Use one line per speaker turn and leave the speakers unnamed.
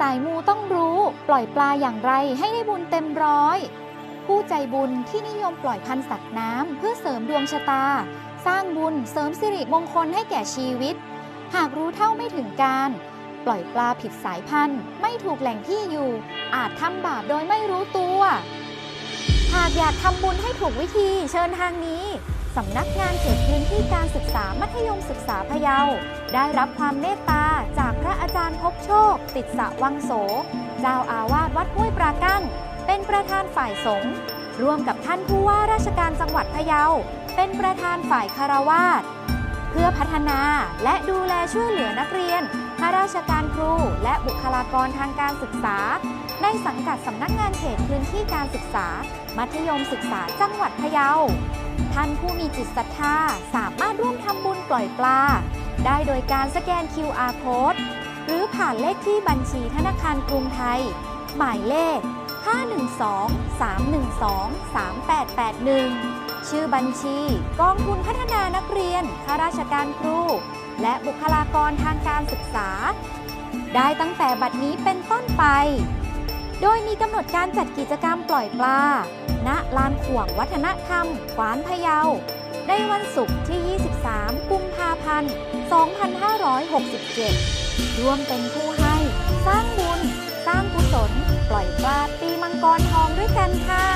สายมูต้องรู้ปล่อยปลาอย่างไรให้ได้บุญเต็มร้อย ผู้ใจบุญที่นิยมปล่อยพันธ์สัตว์น้ำเพื่อเสริมดวงชะตา สร้างบุญเสริมสิริมงคลให้แก่ชีวิต หากรู้เท่าไม่ถึงการ ปล่อยปลาผิดสายพันธุ์ไม่ถูกแหล่งที่อยู่ อาจทำบาปโดยไม่รู้ตัว หากอยากทำบุญให้ถูกวิธีเชิญทางนี้สำนักงานเขตพื้นที่การศึกษามัธยมศึกษาพะเยาได้รับความเมตตาจากพระอา โชค ติดสะวังโส เจ้าอาวาสวัดห้วยปรากั้ง เป็นประธานฝ่ายสงฆ์ร่วมกับท่านผู้ว่าราชการจังหวัดพะเยา เป็นประธานฝ่ายคารวาสเพื่อพัฒนาและดูแลช่วยเหลือนักเรียนข้าราชการครู และบุคลากรทางการศึกษา ในสังกัดสำนักงานเขตพื้นที่การศึกษา มัธยมศึกษาจังหวัดพะเยา ท่านผู้มีจิตศรัทธาสามารถร่วมทำบุญปล่อยปลา ได้โดยการสแกน QR code หรือผ่านเลขที่บัญชีธนาคารกรุงไทย หมายเลข 512-312-3881 ชื่อบัญชี กองทุนพัฒนานักเรียน ข้าราชการครู และบุคลากรทางการศึกษา ได้ตั้งแต่บัดนี้เป็นต้นไป โดยมีกำหนดการจัดกิจกรรมปล่อยปลา ณ ลานขวงวัฒนธรรมกวานพะเยา ในวันศุกร์ที่ 23 กุมภาพันธ์ 2567 ร่วมเป็นผู้ให้ สร้างบุญ สร้างกุศล ปล่อยปลาตีมังกรทองด้วยกันค่ะ